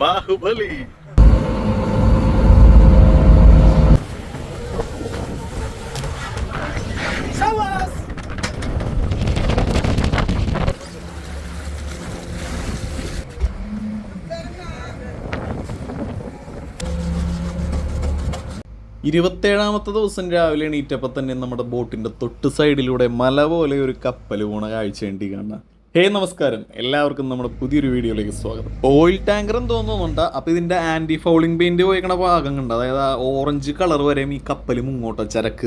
ബാഹുബലി ഇരുപത്തേഴാമത്തെ ദിവസം രാവിലെ എണീറ്റപ്പോൾ തന്നെ നമ്മുടെ ബോട്ടിന്റെ തൊട്ട് സൈഡിലൂടെ മല പോലെ ഒരു കപ്പൽ പോണ കാഴ്ച വേണ്ടി കാണാം ഹേ നമസ്കാരം. എല്ലാവർക്കും നമ്മുടെ പുതിയൊരു വീഡിയോയിലേക്ക് സ്വാഗതം. ഓയിൽ എന്ന് തോന്നുന്നുണ്ട്. അപ്പോൾ ഇതിന്റെ ആന്റി ഫൗളിംഗ് പെയിന്റ് പോയിക്കണ ഭാഗം കണ്ട അതായത് ആ ഓറഞ്ച് കളർ വരെയും ഈ കപ്പൽ മുങ്ങോട്ടോ ചരക്ക്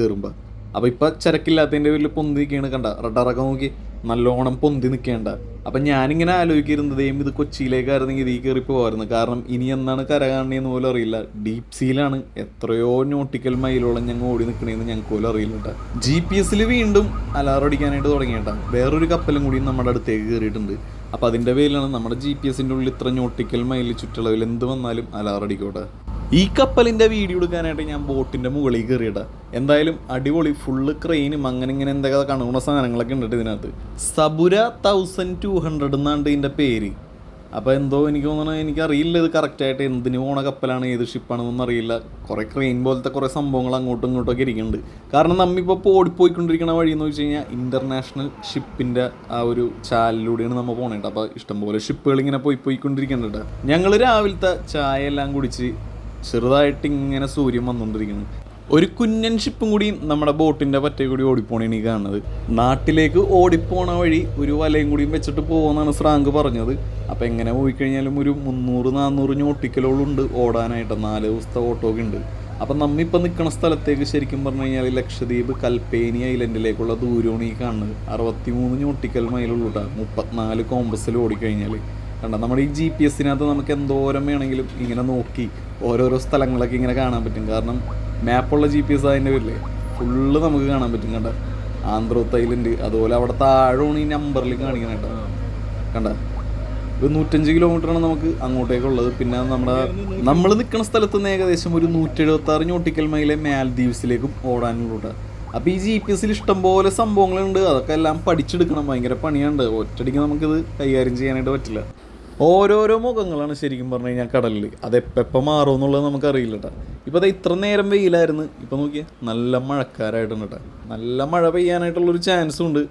കയറുമ്പോ അപ്പൊ ഇപ്പൊ ചരക്കില്ലാത്തതിന്റെ പേരിൽ പൊന്തി നിൽക്കുകയാണ് കണ്ട റഡറൊക്കെ നോക്കി നല്ലോണം പൊന്തി നിൽക്കേണ്ട അപ്പൊ ഞാനിങ്ങനെ ആലോചിക്കുന്നത് ദൈവം ഇത് കൊച്ചിയിലേക്കായിരുന്നെങ്കിൽ ഇതിൽ കയറി പോകായിരുന്നു കാരണം ഇനി എന്നാണ് കര കാണുന്നതെന്ന് പോലും അറിയില്ല. ഡീപ് സീലാണ് എത്രയോ നോട്ടിക്കൽ മൈലോളം ഞങ്ങൾ ഓടി നിൽക്കണേന്ന് ഞങ്ങൾക്ക് പോലും അറിയില്ല ജി പി എസിൽ വീണ്ടും അലാറം അടിക്കാനായിട്ട് തുടങ്ങിയിട്ടാ വേറൊരു കപ്പലും കൂടി നമ്മുടെ അടുത്തേക്ക് കയറിയിട്ടുണ്ട്. അപ്പോൾ അതിന്റെ പേരിലാണ് നമ്മുടെ ജി പി എസിന്റെ ഉള്ളിൽ ഇത്ര നോട്ടിക്കൽ മൈൽ ചുറ്റളവിൽ എന്ത് വന്നാലും അലാറം അടിക്കോട്ടെ ഈ കപ്പലിന്റെ വീഡിയോ എടുക്കാനായിട്ട് ഞാൻ ബോട്ടിന്റെ മുകളിൽ കയറിയിടാ എന്തായാലും അടിപൊളി ഫുള്ള് ക്രെയിനും അങ്ങനെ ഇങ്ങനെ എന്തൊക്കെ കാണുന്ന സാധനങ്ങളൊക്കെ ഉണ്ട് ഇതിനകത്ത്. സബുര തൗസൻഡ് ടു ഹൺഡ്രഡ് എന്നാണ്ട് ഇതിന്റെ പേര്. അപ്പോൾ എന്തോ എനിക്ക് തോന്നുന്നു എനിക്കറിയില്ല ഇത് കറക്റ്റായിട്ട് എന്തിനു പോണ കപ്പലാണ് ഏത് ഷിപ്പാണെന്നൊന്നും അറിയില്ല. കുറേ ക്രെയിൻ പോലത്തെ കുറേ സംഭവങ്ങൾ അങ്ങോട്ടും ഇങ്ങോട്ടൊക്കെ ഇരിക്കുന്നുണ്ട്. കാരണം നമ്മിപ്പോൾ ഓടിപ്പോയിക്കൊണ്ടിരിക്കുന്ന വഴി എന്ന് വെച്ച് കഴിഞ്ഞാൽ ഇന്റർനാഷണൽ ഷിപ്പിന്റെ ആ ഒരു ചാലിലൂടെയാണ് നമ്മൾ പോണേട്ടോ അപ്പോൾ ഇഷ്ടംപോലെ ഷിപ്പുകൾ ഇങ്ങനെ പോയി പോയിക്കൊണ്ടിരിക്കുന്നുണ്ട് ഞങ്ങൾ രാവിലത്തെ ചായ എല്ലാം കുടിച്ച് ചെറുതായിട്ട് ഇങ്ങനെ സൂര്യൻ വന്നുകൊണ്ടിരിക്കുന്നു ഒരു കുഞ്ഞൻ ഷിപ്പും കൂടി നമ്മുടെ ബോട്ടിന്റെ പറ്റേ കൂടി ഓടിപ്പോണേണ് ഈ കാണുന്നത്. നാട്ടിലേക്ക് ഓടിപ്പോണ വഴി ഒരു വലയും കൂടിയും വെച്ചിട്ട് പോകുമെന്നാണ് സ്രാങ്ക് പറഞ്ഞത്. അപ്പം എങ്ങനെ പോയി കഴിഞ്ഞാലും ഒരു മുന്നൂറ് നാന്നൂറ് ഉണ്ട് ഓടാനായിട്ട്. നാല് ദിവസത്തെ ഓട്ടോ ഒക്കെ ഉണ്ട്. അപ്പം നമ്മിപ്പോൾ നിൽക്കുന്ന സ്ഥലത്തേക്ക് ശരിക്കും പറഞ്ഞു കഴിഞ്ഞാൽ ലക്ഷദ്വീപ് കൽപ്പേനി ഐലൻഡിലേക്കുള്ള ദൂരമാണ് ഈ കാണുന്നത്. അറുപത്തി മൂന്ന് ഞോട്ടിക്കൽ മൈലുള്ളൂട്ടാ. മുപ്പത്തിനാല് കോമ്പസിൽ ഓടിക്കഴിഞ്ഞാൽ കണ്ട നമ്മുടെ ഈ ജി പി എസിനകത്ത് നമുക്ക് എന്തോരം വേണമെങ്കിലും ഇങ്ങനെ നോക്കി ഓരോരോ സ്ഥലങ്ങളൊക്കെ ഇങ്ങനെ കാണാൻ പറ്റും. കാരണം മാപ്പുള്ള ജി പി എസ് അതിന്റെ പേരിൽ ഫുള്ള് നമുക്ക് കാണാൻ പറ്റും കണ്ട. ആന്ധ്രോത്ത് ഐലൻഡ് അതുപോലെ അവിടെ താഴെയാണ് ഈ നമ്പറിൽ കാണിക്കണം കേട്ടോ. കണ്ട? ഒരു നൂറ്റഞ്ച് കിലോമീറ്ററാണ് നമുക്ക് അങ്ങോട്ടേക്കുള്ളത്. പിന്നെ നമ്മുടെ നമ്മൾ നിൽക്കുന്ന സ്ഥലത്ത് നിന്ന് ഏകദേശം ഒരു നൂറ്റി എഴുപത്തി ആറ് ഞോട്ടിക്കൽ മൈലെ മാൽദ്വീപ്സിലേക്കും ഓടാനുള്ള അപ്പോൾ ഈ ജി പി എസിൽ ഇഷ്ടംപോലെ സംഭവങ്ങളുണ്ട്. അതൊക്കെ എല്ലാം പഠിച്ചെടുക്കണം. ഭയങ്കര പണിയുണ്ട് ഒറ്റടിക്ക് നമുക്കിത് കൈകാര്യം ചെയ്യാനായിട്ട് പറ്റില്ല. ഓരോരോ മുഖങ്ങളാണ് ശരിക്കും പറഞ്ഞു കഴിഞ്ഞാൽ കടലിൽ അത് എപ്പം മാറും എന്നുള്ളത് നമുക്കറിയില്ല കേട്ടോ ഇപ്പോൾ അത് ഇത്ര നേരം വെയിലായിരുന്നു. ഇപ്പോൾ നോക്കിയാൽ നല്ല മഴക്കാരായിട്ടുണ്ട് കേട്ടോ നല്ല മഴ പെയ്യാനായിട്ടുള്ളൊരു ചാൻസും ഉണ്ട്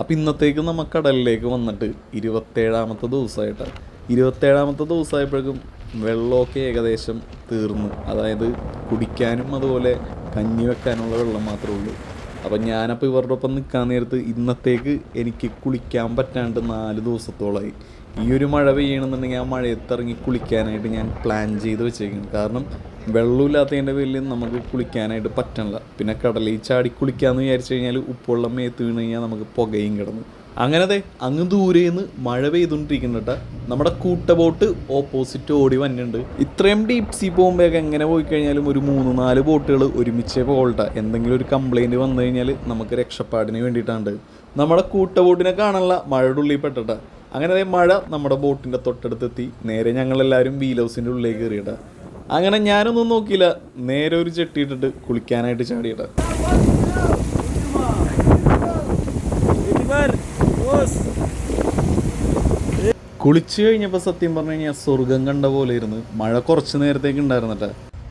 അപ്പോൾ ഇന്നത്തേക്ക് നമ്മൾ കടലിലേക്ക് വന്നിട്ട് ഇരുപത്തേഴാമത്തെ ദിവസമായിട്ട് ഇരുപത്തേഴാമത്തെ ദിവസമായപ്പോഴേക്കും വെള്ളമൊക്കെ ഏകദേശം തീർന്നു. അതായത് കുടിക്കാനും അതുപോലെ കഞ്ഞി വെക്കാനുള്ള വെള്ളം മാത്രമേ ഉള്ളൂ. അപ്പം ഞാനപ്പോൾ ഇവരുടെ ഒപ്പം നിൽക്കാൻ നേരത്ത് ഇന്നത്തേക്ക് എനിക്ക് കുളിക്കാൻ പറ്റാണ്ട് നാല് ദിവസത്തോളമായി ഈ ഒരു മഴ പെയ്യണമെന്നുണ്ടെങ്കിൽ ആ മഴയത്ത് ഇറങ്ങി കുളിക്കാനായിട്ട് ഞാൻ പ്ലാൻ ചെയ്ത് വെച്ചേക്കുന്നു. കാരണം വെള്ളമില്ലാത്തതിന്റെ പേരിൽ നമുക്ക് കുളിക്കാനായിട്ട് പറ്റണില്ല. പിന്നെ കടലിൽ ചാടി കുളിക്കാമെന്ന് വിചാരിച്ചു കഴിഞ്ഞാൽ ഉപ്പുവെള്ളം മേത്ത് വീണ് കഴിഞ്ഞാൽ നമുക്ക് പുകയും കിടന്നു. അങ്ങനത്തെ അങ്ങ് ദൂരേന്ന് മഴ പെയ്തുകൊണ്ടിരിക്കുന്നുണ്ട് നമ്മുടെ കൂട്ട ബോട്ട് ഓപ്പോസിറ്റ് ഓടി വന്നിട്ടുണ്ട്. ഇത്രയും ഡീപ് സീ പോകുമ്പോഴൊക്കെ എങ്ങനെ പോയി കഴിഞ്ഞാലും ഒരു മൂന്ന് നാല് ബോട്ടുകൾ ഒരുമിച്ചേ പോകട്ടെ എന്തെങ്കിലും ഒരു കംപ്ലൈന്റ് വന്നു കഴിഞ്ഞാൽ നമുക്ക് രക്ഷപ്പാടിന് വേണ്ടിയിട്ടാണ്. നമ്മുടെ കൂട്ട ബോട്ടിനെ കാണാനുള്ള മഴയുടെ ഉള്ളിൽ പെട്ടിട്ട അങ്ങനെ മഴ നമ്മുടെ ബോട്ടിന്റെ തൊട്ടടുത്തെത്തി. നേരെ ഞങ്ങളെല്ലാവരും വീൽ ഹൗസിന്റെ ഉള്ളിലേക്ക് കയറിയിട്ട. അങ്ങനെ ഞാനൊന്നും നോക്കിയില്ല. നേരെ ഒരു ചെട്ടിയിട്ടിട്ട് കുളിക്കാനായിട്ട് ചാടിയിട്ട. കുളിച്ചു കഴിഞ്ഞപ്പോൾ സത്യം പറഞ്ഞു കഴിഞ്ഞാൽ സ്വർഗം കണ്ട പോലെ ഇരുന്ന് മഴ കുറച്ച് നേരത്തേക്ക് ഉണ്ടായിരുന്നിട്ട്.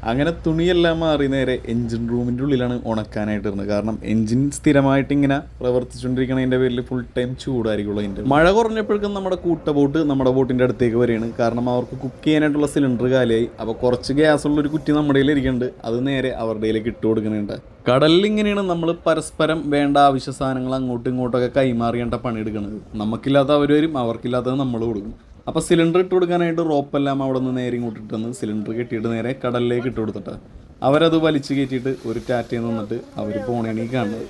അങ്ങനെ തുണിയെല്ലാം മാറി നേരെ എൻജിൻ റൂമിന്റെ ഉള്ളിലാണ് ഉണക്കാനായിട്ട് ഇരുന്നത്. കാരണം എൻജിൻ സ്ഥിരമായിട്ട് ഇങ്ങനെ പ്രവർത്തിച്ചുകൊണ്ടിരിക്കണതിന്റെ പേരിൽ ഫുൾ ടൈം ചൂടായിരിക്കുള്ളൂ അതിന്റെ മഴ കുറഞ്ഞപ്പോഴേക്കും നമ്മുടെ കൂട്ട ബോട്ട് നമ്മുടെ ബോട്ടിന്റെ അടുത്തേക്ക് വരികയാണ്. കാരണം അവർക്ക് കുക്ക് ചെയ്യാനായിട്ടുള്ള സിലിണ്ടർ കാലിയായി. അപ്പോൾ കുറച്ച് ഗ്യാസ് ഉള്ള ഒരു കുറ്റി നമ്മുടെ ഇരിക്കുന്നുണ്ട്. അത് നേരെ അവരുടെ കയ്യിലേക്ക് ഇട്ട് കൊടുക്കുന്നുണ്ട്. കടലിൽ ഇങ്ങനെയാണ് നമ്മൾ പരസ്പരം വേണ്ട ആവശ്യ സാധനങ്ങൾ അങ്ങോട്ടും ഇങ്ങോട്ടൊക്കെ കൈമാറിയേണ്ട പണിയെടുക്കുന്നത്. നമുക്കില്ലാത്ത അവർ വരും അവർക്കില്ലാത്തത് നമ്മൾ കൊടുക്കും. അപ്പോൾ സിലിണ്ടർ ഇട്ട് കൊടുക്കാനായിട്ട് റോപ്പെല്ലാം അവിടെ നിന്ന് നേരെ ഇങ്ങോട്ട് ഇട്ടെന്ന് സിലിണ്ടർ കെട്ടിയിട്ട് നേരെ കടലിലേക്ക് ഇട്ട് കൊടുത്തിട്ട്. അവരത് വലിച്ചു കയറ്റിയിട്ട് ഒരു ടാറ്റയിൽ നിന്നിട്ട് അവർ പോണേണീ കാണുന്നത്.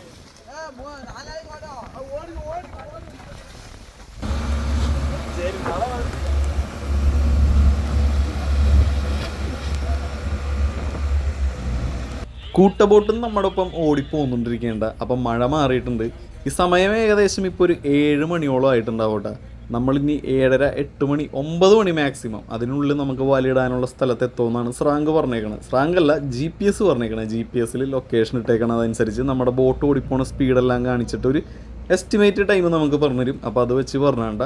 കൂട്ടബോട്ടും നമ്മുടെ ഒപ്പം ഓടിപ്പോന്നുകൊണ്ടിരിക്കേണ്ട. അപ്പം മഴ മാറിയിട്ടുണ്ട്. ഈ സമയം ഏകദേശം ഇപ്പോൾ ഒരു ഏഴ് മണിയോളം ആയിട്ടുണ്ടാവട്ടെ. നമ്മളിനി ഏഴര എട്ട് മണി ഒമ്പത് മണി മാക്സിമം അതിനുള്ളിൽ നമുക്ക് വലയിടാനുള്ള സ്ഥലത്ത് എത്തുമെന്നാണ് സ്രാങ്ക് പറഞ്ഞേക്കണത്. സ്രാങ്ക് അല്ല ജി പി എസ് പറഞ്ഞേക്കണത്. ജി പി എസിൽ ലൊക്കേഷൻ ഇട്ടേക്കണത് അതനുസരിച്ച് നമ്മുടെ ബോട്ട് ഓടിപ്പോണ സ്പീഡെല്ലാം കാണിച്ചിട്ട് ഒരു എസ്റ്റിമേറ്റ് ടൈം നമുക്ക് പറഞ്ഞു തരും അപ്പോൾ അത് വെച്ച് പറഞ്ഞാണ്ട.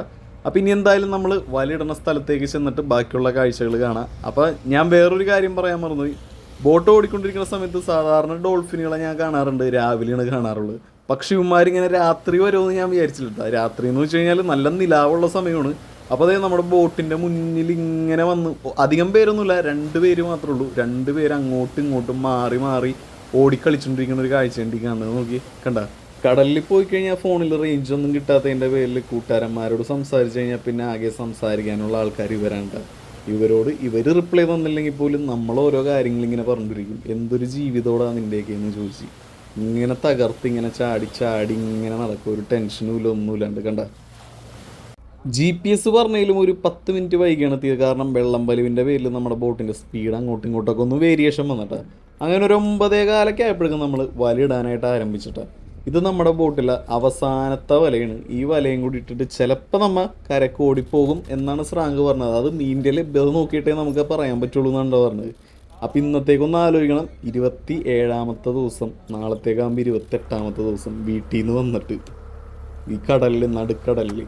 അപ്പോൾ ഇനി എന്തായാലും നമ്മൾ വലയിടുന്ന സ്ഥലത്തേക്ക് ചെന്നിട്ട് ബാക്കിയുള്ള കാഴ്ചകൾ കാണാം. അപ്പോൾ ഞാൻ വേറൊരു കാര്യം പറയാൻ മറന്നുപോയി. ബോട്ട് ഓടിക്കൊണ്ടിരിക്കുന്ന സമയത്ത് സാധാരണ ഡോൾഫിനുകളെ ഞാൻ കാണാറുണ്ട്. രാവിലെയാണ് കാണാറുള്ളത്. പക്ഷെ ഇവന്മാരിങ്ങനെ രാത്രി വരുമെന്ന് ഞാൻ വിചാരിച്ചില്ല രാത്രി എന്ന് വെച്ച് കഴിഞ്ഞാൽ നല്ല നിലാവുള്ള സമയമാണ്. അപ്പോൾ അതേ നമ്മുടെ ബോട്ടിന്റെ മുന്നിൽ ഇങ്ങനെ വന്ന് അധികം പേരൊന്നുമില്ല രണ്ട് പേര് മാത്രമേ ഉള്ളൂ. രണ്ട് പേര് അങ്ങോട്ടും ഇങ്ങോട്ടും മാറി മാറി ഓടിക്കളിച്ചുകൊണ്ടിരിക്കുന്ന ഒരു കാഴ്ച ഉണ്ട് ഈ കാണുന്നത്. നോക്കി കണ്ട? കടലിൽ പോയി കഴിഞ്ഞാൽ ഫോണിൽ റേഞ്ച് ഒന്നും കിട്ടാത്തതിന്റെ പേരിൽ കൂട്ടുകാരന്മാരോട് സംസാരിച്ചു കഴിഞ്ഞാൽ പിന്നെ ആകെ സംസാരിക്കാനുള്ള ആൾക്കാർ ഇവരാണ്ട ഇവരോട് ഇവർ റിപ്ലൈ തന്നില്ലെങ്കിൽ പോലും നമ്മൾ ഓരോ കാര്യങ്ങൾ ഇങ്ങനെ പറഞ്ഞിരിക്കും എന്തൊരു ജീവിതോടാണ് നിന്റെയൊക്കെ എന്ന് ചോദിച്ച്. ഇങ്ങനെ തകർത്ത് ഇങ്ങനെ ചാടി ചാടി ഇങ്ങനെ നടക്കും. ഒരു ടെൻഷനും ഇല്ല ഒന്നുമില്ലാണ്ട് കണ്ട? ജി പി എസ് പറഞ്ഞാലും ഒരു പത്ത് മിനിറ്റ് വൈകിയാണ് എത്തിയത്. കാരണം വെള്ളം വലിവിന്റെ പേരിൽ നമ്മുടെ ബോട്ടിന്റെ സ്പീഡ് അങ്ങോട്ടും ഇങ്ങോട്ടൊക്കെ ഒന്ന് വേരിയേഷൻ വന്നിട്ട്. അങ്ങനെ ഒരു ഒമ്പതേ കാലൊക്കെ ആയപ്പോഴേക്കും നമ്മൾ വലയിടാനായിട്ട് ആരംഭിച്ചിട്ട്. ഇത് നമ്മുടെ ബോട്ടിലെ അവസാനത്തെ വലയാണ്. ഈ വലയും കൂടി ഇട്ടിട്ട് ചിലപ്പോൾ നമ്മൾ കരക്ക് ഓടിപ്പോകും എന്നാണ് സ്രാങ്ക് പറഞ്ഞത്. അത് മീന്റെ ലഭ്യത നോക്കിയിട്ടേ നമുക്ക് പറയാൻ പറ്റുള്ളൂ എന്നാണ് പറഞ്ഞത്. അപ്പം ഇന്നത്തേക്കൊന്ന് ആലോചിക്കണം. ഇരുപത്തി ഏഴാമത്തെ ദിവസം നാളത്തേക്കാകുമ്പോൾ ഇരുപത്തെട്ടാമത്തെ ദിവസം വീട്ടിൽ നിന്ന് വന്നിട്ട് ഈ കടലിൽ നടുക്കടലിൽ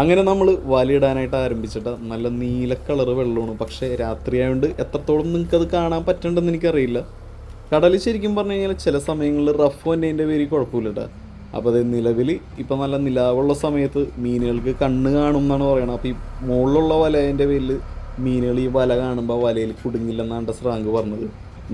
അങ്ങനെ നമ്മൾ വലയിടാനായിട്ട് ആരംഭിച്ചിട്ട് നല്ല നീല കളറ് വെള്ളമാണ്. പക്ഷേ രാത്രിയായതുകൊണ്ട് എത്രത്തോളം നിങ്ങൾക്ക് അത് കാണാൻ പറ്റണ്ടെന്ന് എനിക്കറിയില്ല. കടൽ ശരിക്കും പറഞ്ഞു കഴിഞ്ഞാൽ ചില സമയങ്ങളിൽ റഫ് വന്നതിന്റെ പേര് കുഴപ്പമില്ല കേട്ടോ അപ്പോൾ അത് നിലവിൽ ഇപ്പം നല്ല നിലാവുള്ള സമയത്ത് മീനുകൾക്ക് കണ്ണ് കാണും എന്നാണ് പറയുന്നത് അപ്പോൾ ഈ മുകളിലുള്ള വലേന്റെ പേരിൽ മീനുകൾ ഈ വല കാണുമ്പോൾ വലയിൽ കുടുങ്ങില്ലെന്നാണ് എന്റെ സ്രാങ്ക് പറഞ്ഞത്.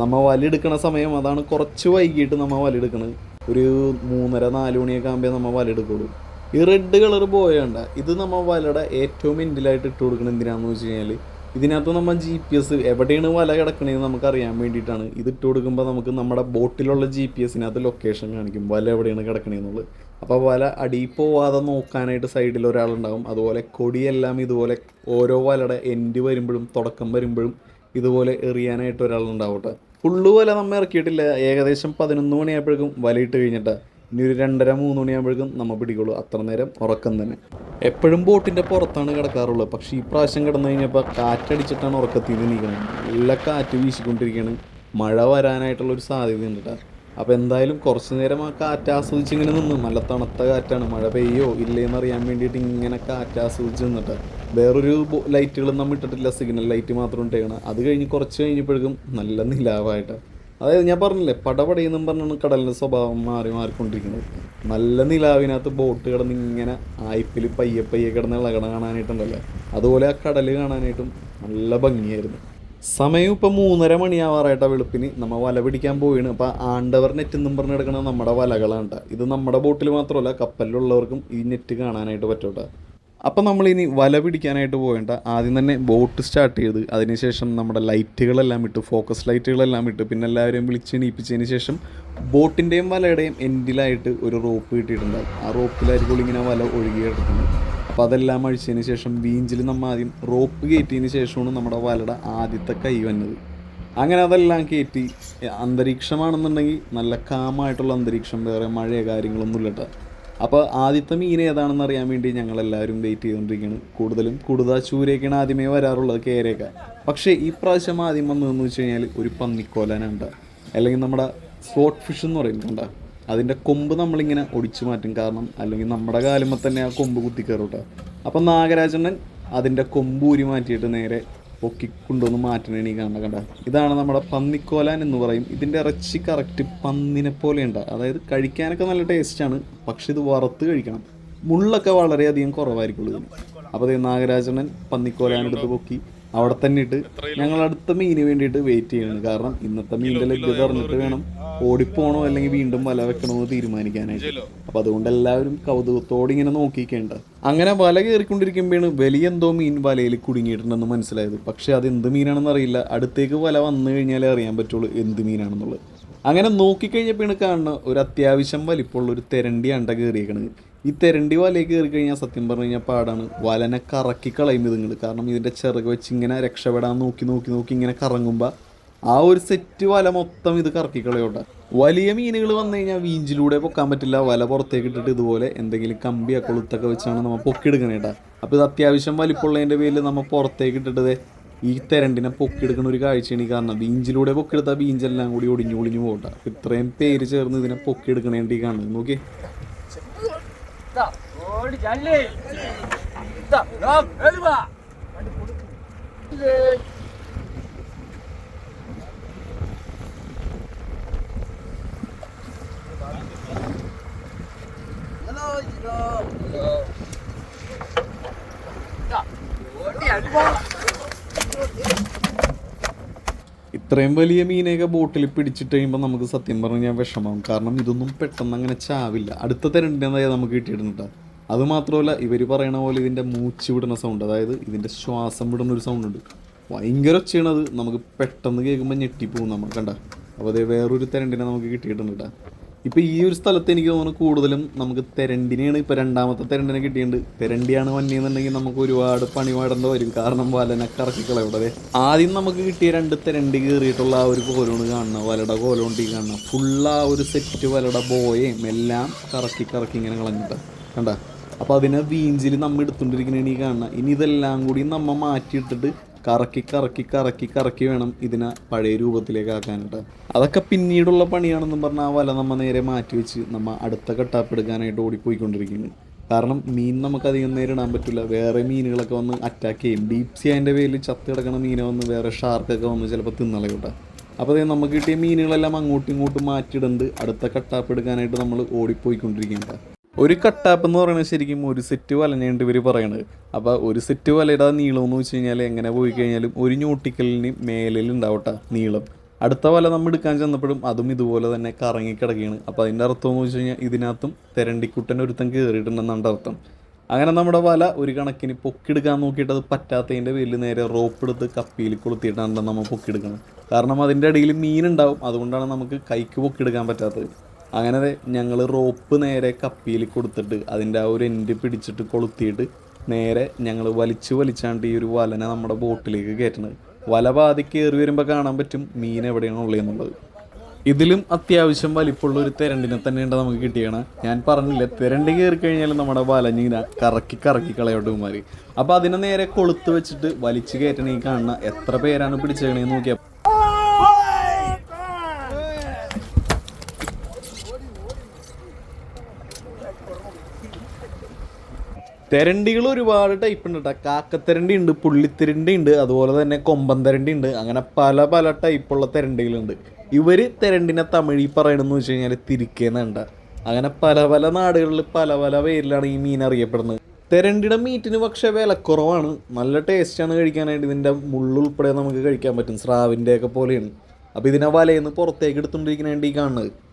നമ്മൾ വല എടുക്കണ സമയം അതാണ് കുറച്ച് വൈകിട്ട് നമ്മൾ വല എടുക്കണത്. ഒരു മൂന്നര നാല് മണിയൊക്കെ ആകുമ്പോൾ നമ്മൾ വല എടുക്കുള്ളൂ. ഈ റെഡ് കളർ പോയണ്ട ഇത് നമ്മൾ വലയുടെ ഏറ്റവും എൻഡിലായിട്ട് ഇട്ട് കൊടുക്കണം എന്തിനാണെന്ന് വെച്ച് കഴിഞ്ഞാൽ ഇതിനകത്ത് നമ്മൾ ജി പി എസ് എവിടെയാണ് വല കിടക്കണതെന്ന് നമുക്ക് അറിയാൻ വേണ്ടിയിട്ടാണ്. ഇത് ഇട്ട് കൊടുക്കുമ്പോൾ നമുക്ക് നമ്മുടെ ബോട്ടിലുള്ള ജി പി എസിനകത്ത് ലൊക്കേഷൻ കാണിക്കും. വല എവിടെയാണ് കിടക്കണതെന്നുള്ളത് അപ്പോൾ വല അടിയിൽ പോവാതെ നോക്കാനായിട്ട് സൈഡിൽ ഒരാളുണ്ടാകും അതുപോലെ കൊടിയെല്ലാം ഇതുപോലെ ഓരോ വലയുടെ എൻഡ് വരുമ്പോഴും തുടക്കം വരുമ്പോഴും ഇതുപോലെ എറിയാനായിട്ട് ഒരാളുണ്ടാവട്ടെ. ഫുള്ള് വല നമ്മൾ ഇറക്കിയിട്ടില്ല. ഏകദേശം പതിനൊന്ന് മണിയായപ്പോഴേക്കും വലയിട്ട് കഴിഞ്ഞിട്ട്. ഇനി ഒരു രണ്ടര മൂന്ന് മണിയാകുമ്പോഴേക്കും നമ്മൾ പിടിക്കുള്ളൂ അത്ര നേരം ഉറക്കം തന്നെ. എപ്പോഴും ബോട്ടിന്റെ പുറത്താണ് കിടക്കാറുള്ളത്. പക്ഷേ ഈ പ്രാവശ്യം കിടന്നു കഴിഞ്ഞപ്പോൾ കാറ്റടിച്ചിട്ടാണ് ഉറക്കത്തിൽ നിന്ന് നീക്കുന്നത് നല്ല കാറ്റ് വീശിക്കൊണ്ടിരിക്കുകയാണ് മഴ വരാനായിട്ടുള്ള ഒരു സാധ്യതയുണ്ട് കേട്ടോ അപ്പോൾ എന്തായാലും കുറച്ച് നേരം ആ കാറ്റ് ആസ്വദിച്ച് ഇങ്ങനെ നിന്ന്. നല്ല തണുത്ത കാറ്റാണ്. മഴ പെയ്യോ ഇല്ലേന്ന് അറിയാൻ വേണ്ടിയിട്ട് ഇങ്ങനെ കാറ്റ് ആസ്വദിച്ച് നിന്നിട്ട്. വേറൊരു ലൈറ്റുകളും നമ്മൾ ഇട്ടിട്ടില്ല. സിഗ്നൽ ലൈറ്റ് മാത്രം ഇട്ടേക്കണം. അത് കഴിഞ്ഞ് കുറച്ച് കഴിഞ്ഞപ്പോഴേക്കും നല്ല നിലാവായിട്ട്. അതായത് ഞാൻ പറഞ്ഞില്ലേ പടപടയെന്നും പറഞ്ഞാണ് കടലിന്റെ സ്വഭാവം മാറി മാറിക്കൊണ്ടിരിക്കുന്നത്. നല്ല നിലാവിനകത്ത് ബോട്ട് കിടന്ന് ഇങ്ങനെ ആയിപ്പിൽ പയ്യെ പയ്യെ കിടന്ന് ഇളകണ കാണാനായിട്ടുണ്ടല്ലേ. അതുപോലെ ആ കടൽ കാണാനായിട്ടും നല്ല ഭംഗിയായിരുന്നു. സമയം ഇപ്പം മൂന്നര മണിയാവാറായിട്ടാ വെളുപ്പിന്. നമ്മൾ വല പിടിക്കാൻ പോയിണ് അപ്പോൾ ആണ്ടവർ നെറ്റ് എന്നും പറഞ്ഞ് എടുക്കണത് നമ്മുടെ വലകളാണ് കേട്ടോ ഇത് നമ്മുടെ ബോട്ടിൽ മാത്രമല്ല കപ്പലിലുള്ളവർക്കും ഈ നെറ്റ് കാണാനായിട്ട് പറ്റൂട്ടോ. അപ്പം നമ്മളിനി വല പിടിക്കാനായിട്ട് പോകേണ്ട ആദ്യം തന്നെ ബോട്ട് സ്റ്റാർട്ട് ചെയ്ത് അതിനുശേഷം നമ്മുടെ ലൈറ്റുകളെല്ലാം ഇട്ട് ഫോക്കസ് ലൈറ്റുകളെല്ലാം ഇട്ട് പിന്നെ എല്ലാവരെയും വിളിച്ചെണീപ്പിച്ചതിന് ശേഷം ബോട്ടിന്റെയും വലയുടെയും എൻഡിലായിട്ട് ഒരു റോപ്പ് കിട്ടിയിട്ടുണ്ടാവും. ആ റോപ്പിലായിരിക്കും ഇങ്ങനെ വല ഒഴുകി കിടക്കുന്നത് അപ്പോൾ അതെല്ലാം അഴിച്ചതിന് ശേഷം വീഞ്ചിൽ നമ്മൾ ആദ്യം റോപ്പ് കയറ്റിയതിന് ശേഷമാണ് നമ്മുടെ വലട ആദ്യത്തെ കൈ വന്നത്. അങ്ങനെ അതെല്ലാം കയറ്റി അന്തരീക്ഷമാണെന്നുണ്ടെങ്കിൽ നല്ല കാമായിട്ടുള്ള അന്തരീക്ഷം വേറെ മഴയോ കാര്യങ്ങളൊന്നും ഇല്ല അപ്പോൾ ആദ്യത്തെ മീൻ ഏതാണെന്ന് അറിയാൻ വേണ്ടി ഞങ്ങളെല്ലാവരും വെയിറ്റ് ചെയ്തുകൊണ്ടിരിക്കുകയാണ് കൂടുതലും കൂടുതൽ ചൂരയൊക്കെയാണ് ആദ്യമേ വരാറുള്ളത് കേരയൊക്കെ. പക്ഷേ ഈ പ്രാവശ്യം ആദ്യം വന്നതെന്ന് വെച്ച് കഴിഞ്ഞാൽ ഒരു പന്നിക്കോലനുണ്ട് അല്ലെങ്കിൽ നമ്മുടെ സ്പോട്ട് ഫിഷ് എന്ന് പറയുന്നുണ്ട് അതിന്റെ കൊമ്പ് നമ്മളിങ്ങനെ ഒടിച്ചു മാറ്റും. കാരണം അല്ലെങ്കിൽ നമ്മുടെ കാലുമ്പോൾ തന്നെ ആ കൊമ്പ് കുത്തിക്കയറും കേട്ടോ അപ്പം നാഗരാജണ്ണൻ അതിന്റെ കൊമ്പ് ഊരി മാറ്റിയിട്ട് നേരെ പൊക്കി കൊണ്ടുവന്ന് മാറ്റണേണി കാണാൻ കണ്ട. ഇതാണ് നമ്മുടെ പന്നിക്കോലാൻ എന്ന് പറയും. ഇതിന്റെ ഇറച്ചി കറക്റ്റ് പന്നിനെ പോലെയുണ്ട്. അതായത് കഴിക്കാനൊക്കെ നല്ല ടേസ്റ്റാണ് പക്ഷെ ഇത് വറുത്ത് കഴിക്കണം. മുള്ളൊക്കെ വളരെയധികം കുറവായിരിക്കുള്ളൂ ഇതിന് അപ്പോൾ അതേ നാഗരാജണ്ണൻ പന്നിക്കോലാനെടുത്ത് പൊക്കി അവിടെ തന്നെ ഇട്ട് ഞങ്ങൾ അടുത്ത മീന് വേണ്ടിയിട്ട് വെയിറ്റ് ചെയ്യുന്നു. കാരണം ഇന്നത്തെ മീനിന്റെ ലഭ്യത അറിഞ്ഞിട്ട് വേണം ഓടിപ്പോണോ അല്ലെങ്കിൽ വീണ്ടും വല വെക്കണോ എന്ന് തീരുമാനിക്കാനായിട്ട്. അപ്പൊ അതുകൊണ്ട് എല്ലാവരും കൗതുകത്തോടെ ഇങ്ങനെ നോക്കിക്കേണ്ട. അങ്ങനെ വല കയറിക്കൊണ്ടിരിക്കുമ്പോഴാണ് വലിയ എന്തോ മീൻ വലയിൽ കുടുങ്ങിയിട്ടുണ്ടെന്ന് മനസ്സിലായത്. പക്ഷെ അത് എന്ത് മീനാണെന്ന് അറിയില്ല. അടുത്തേക്ക് വല വന്നു കഴിഞ്ഞാലേ അറിയാൻ പറ്റുള്ളൂ എന്ത് മീനാണെന്നുള്ളത്. അങ്ങനെ നോക്കിക്കഴിഞ്ഞപ്പോഴാണ് കാണുന്ന ഒരു അത്യാവശ്യം വലിപ്പമുള്ള ഒരു തെരണ്ടി അണ്ട കയറിയേക്കണ്. ഈ തെരണ്ടി വലയിൽ കയറി കഴിഞ്ഞാൽ സത്യം പറഞ്ഞു കഴിഞ്ഞാൽ പാടാണ്. വലനെ കറക്കി കളയും ഇതുങ്ങൾ കാരണം ഇതിന്റെ ചിറക് വെച്ച് ഇങ്ങനെ രക്ഷപ്പെടാൻ നോക്കി നോക്കി നോക്കി ഇങ്ങനെ കറങ്ങുമ്പോൾ ആ ഒരു സെറ്റ് വല മൊത്തം ഇത് കറക്കി കളയോട്ടെ വലിയ മീനുകൾ വന്നു കഴിഞ്ഞാൽ വീഞ്ചിലൂടെ പൊക്കാൻ പറ്റില്ല. വല പുറത്തേക്ക് ഇട്ടിട്ട് ഇതുപോലെ എന്തെങ്കിലും കമ്പിയോ കൊളുത്തൊക്കെ വെച്ചാണ് നമ്മൾ പൊക്കിയെടുക്കണേട്ടാ അപ്പോൾ ഇത് അത്യാവശ്യം വലിപ്പമുള്ളതിന്റെ പേരിൽ നമ്മൾ പുറത്തേക്ക് ഇട്ടിട്ട് ഈ തെരണ്ടിനെ പൊക്കിയെടുക്കുന്ന ഒരു കാഴ്ചയാണ് ഈ കാണുന്നത്. ബീഞ്ചിലൂടെ പൊക്കിയെടുത്താൽ ബീഞ്ചെല്ലാം കൂടി ഒടിഞ്ഞു ഒളിഞ്ഞു പോകട്ടെ ഇത്രയും പേര് ചേർന്ന് ഇതിനെ പൊക്കിയെടുക്കണേണ്ടി ഈ കാണുന്നത്. നോക്കി ഓടി ഇത്രയും വലിയ മീനെയൊക്കെ ബോട്ടിൽ പിടിച്ചിട്ട് കഴിയുമ്പോൾ നമുക്ക് സത്യം പറഞ്ഞാൽ വിഷമാവും കാരണം ഇതൊന്നും പെട്ടെന്ന് അങ്ങനെ ചാവില്ല. അടുത്ത തെരണ്ടിന്റെതായ നമുക്ക് കിട്ടിയിട്ടുണ്ട്. അത് മാത്രമല്ല ഇവർ പറയണ പോലെ ഇതിന്റെ മൂച്ച് വിടുന്ന സൗണ്ട് അതായത് ഇതിന്റെ ശ്വാസം വിടുന്ന ഒരു സൗണ്ട് ഉണ്ട്. ഭയങ്കര ഒച്ചയാണത് നമുക്ക് പെട്ടെന്ന് കേൾക്കുമ്പോൾ ഞെട്ടിപ്പോവും നമ്മൾ. കണ്ട? അപ്പോൾ അതേ വേറൊരു തരണ്ടിനെ നമുക്ക് കിട്ടിയിട്ടുണ്ട് കേട്ടോ ഇപ്പോൾ ഈ ഒരു സ്ഥലത്ത് എനിക്ക് തോന്നുന്നു കൂടുതലും നമുക്ക് തെരണ്ടിനെയാണ് ഇപ്പോൾ രണ്ടാമത്തെ തെരണ്ടിനെ കിട്ടിയിട്ടുണ്ട്. തെരണ്ടിയാണ് വന്നിയെന്നുണ്ടെങ്കിൽ നമുക്ക് ഒരുപാട് പണി പാടേണ്ട വരും. കാരണം വലനെ കറക്കിക്കളയുടെ ആദ്യം നമുക്ക് കിട്ടിയ രണ്ട് തെരണ്ടി കയറിയിട്ടുള്ള ആ ഒരു കോലോണ് കാണണം വലട കോലോണ്ടി കാണണം ഫുൾ ആ ഒരു സെറ്റ് വലട ബോയയും എല്ലാം കറക്കി കറക്കി ഇങ്ങനെ കളഞ്ഞിട്ട്. കണ്ട? അപ്പോൾ അതിനെ വീഞ്ചിൽ നമ്മൾ എടുത്തുകൊണ്ടിരിക്കുന്നതാണ് ഈ കാണുന്ന ഇനി ഇതെല്ലാം കൂടി നമ്മൾ മാറ്റിയിട്ടിട്ട് കറക്കി കറക്കി കറക്കി കറക്കി വേണം ഇതിനെ പഴയ രൂപത്തിലേക്ക് ആക്കാനായിട്ട്. അതൊക്കെ പിന്നീടുള്ള പണിയാണെന്നും പറഞ്ഞാൽ ആ വല നമ്മൾ നേരെ മാറ്റി വെച്ച് നമ്മൾ അടുത്ത കട്ടാപ്പ് എടുക്കാനായിട്ട് ഓടിപ്പോയിക്കൊണ്ടിരിക്കുന്നു. കാരണം മീൻ നമുക്ക് അധികം നേരം ഇടാൻ പറ്റില്ല. വേറെ മീനുകളൊക്കെ വന്ന് അറ്റാക്ക് ചെയ്യും. ഡീപ് സി അതിന്റെ പേരിൽ ചത്ത് കിടക്കുന്ന മീനെ വന്ന് വേറെ ഷാർക്കൊക്കെ വന്ന് ചിലപ്പോൾ തിന്നളയൂട്ടെ അപ്പോൾ നമുക്ക് കിട്ടിയ മീനുകളെല്ലാം അങ്ങോട്ടും ഇങ്ങോട്ടും മാറ്റിയിടുന്നുണ്ട്. അടുത്ത കട്ടാപ്പ് എടുക്കാനായിട്ട് നമ്മൾ ഓടിപ്പോയിക്കൊണ്ടിരിക്കുന്നുണ്ട് ഒരു കട്ടാപ്പ് എന്ന് പറയുന്നത് ശരിക്കും ഒരു സെറ്റ് വലഞ്ഞുണ്ട് ഇവർ പറയണത്. അപ്പോൾ ഒരു സെറ്റ് വലയുടെ നീളം എന്ന് വെച്ച് കഴിഞ്ഞാൽ എങ്ങനെ പോയി കഴിഞ്ഞാലും ഒരു ഞൂട്ടിക്കലിന് മേലിൽ ഉണ്ടാവട്ടെ നീളം. അടുത്ത വല നമ്മൾ എടുക്കാൻ ചെന്നപ്പോഴും അതും ഇതുപോലെ തന്നെ കറങ്ങി കിടക്കുകയാണ് അപ്പോൾ അതിന്റെ അർത്ഥം എന്ന് വെച്ച് കഴിഞ്ഞാൽ ഇതിനകത്തും തെരണ്ടിക്കുട്ടൻ ഒരുത്തൻ കയറിയിട്ടുണ്ടെന്നാണ് അർത്ഥം. അങ്ങനെ നമ്മുടെ വല ഒരു കണക്കിന് പൊക്കിയെടുക്കാൻ നോക്കിയിട്ട് അത് പറ്റാത്തതിന്റെ പേരിൽ നേരെ റോപ്പ് എടുത്ത് കപ്പിയിൽ കൊളുത്തിയിട്ടാണ് നമ്മൾ പൊക്കിയെടുക്കണം കാരണം അതിന്റെ ഇടയിൽ മീനുണ്ടാവും അതുകൊണ്ടാണ് നമുക്ക് കൈക്ക് പൊക്കിയെടുക്കാൻ പറ്റാത്തത്. അങ്ങനെ ഞങ്ങൾ റോപ്പ് നേരെ കപ്പിയിൽ കൊടുത്തിട്ട് അതിന്റെ ആ ഒരു എൻഡ് പിടിച്ചിട്ട് കൊളുത്തിയിട്ട് നേരെ ഞങ്ങൾ വലിച്ചു വലിച്ചാണ്ട് ഈ ഒരു വലനെ നമ്മുടെ ബോട്ടിലേക്ക് കയറ്റണത്. വല പാതി കയറി വരുമ്പോൾ കാണാൻ പറ്റും മീൻ എവിടെയാണ് ഉള്ളതെന്നുള്ളത് ഇതിലും അത്യാവശ്യം വലിപ്പമുള്ള ഒരു തെരണ്ടിനെ തന്നെയുണ്ട് നമുക്ക് കിട്ടിയാണ് ഞാൻ പറഞ്ഞില്ല തെരണ്ടി കയറി കഴിഞ്ഞാൽ നമ്മുടെ വലഞ്ഞിങ്ങനെ കറക്കി കറക്കി കളയോട്ടുമാര് അപ്പോൾ അതിനെ നേരെ കൊളുത്ത് വെച്ചിട്ട് വലിച്ചു കയറ്റണ ഈ കാണുന്ന എത്ര പേരാണ് പിടിച്ചേക്കണേന്ന് നോക്കിയാൽ തെരണ്ടികൾ ഒരുപാട് ടൈപ്പ് ഉണ്ട് കേട്ടോ കാക്കത്തെരണ്ടി ഉണ്ട് പുള്ളിത്തിരണ്ടി ഉണ്ട് അതുപോലെ തന്നെ കൊമ്പൻ തെരണ്ടി ഉണ്ട് അങ്ങനെ പല പല ടൈപ്പുള്ള തെരണ്ടികളുണ്ട്. ഇവർ തെരണ്ടിനെ തമിഴിൽ പറയണമെന്ന് വെച്ച് കഴിഞ്ഞാൽ തിരിക്കേന്നുണ്ട് അങ്ങനെ പല പല നാടുകളിൽ പല പല പേരിലാണ് ഈ മീൻ അറിയപ്പെടുന്നത്. തെരണ്ടിയുടെ മീറ്റിന് പക്ഷേ വിലക്കുറവാണ്. നല്ല ടേസ്റ്റാണ് കഴിക്കാനായിട്ട് ഇതിന്റെ മുള്ളുൾപ്പെടെ നമുക്ക് കഴിക്കാൻ പറ്റും. സ്രാവിന്റെയൊക്കെ പോലെയാണ്. അപ്പോൾ ഇതിനെ വലയിൽ നിന്ന് പുറത്തേക്ക് എടുത്തുകൊണ്ടിരിക്കുന്നതിന്റെ ഈ കാണുന്നത്.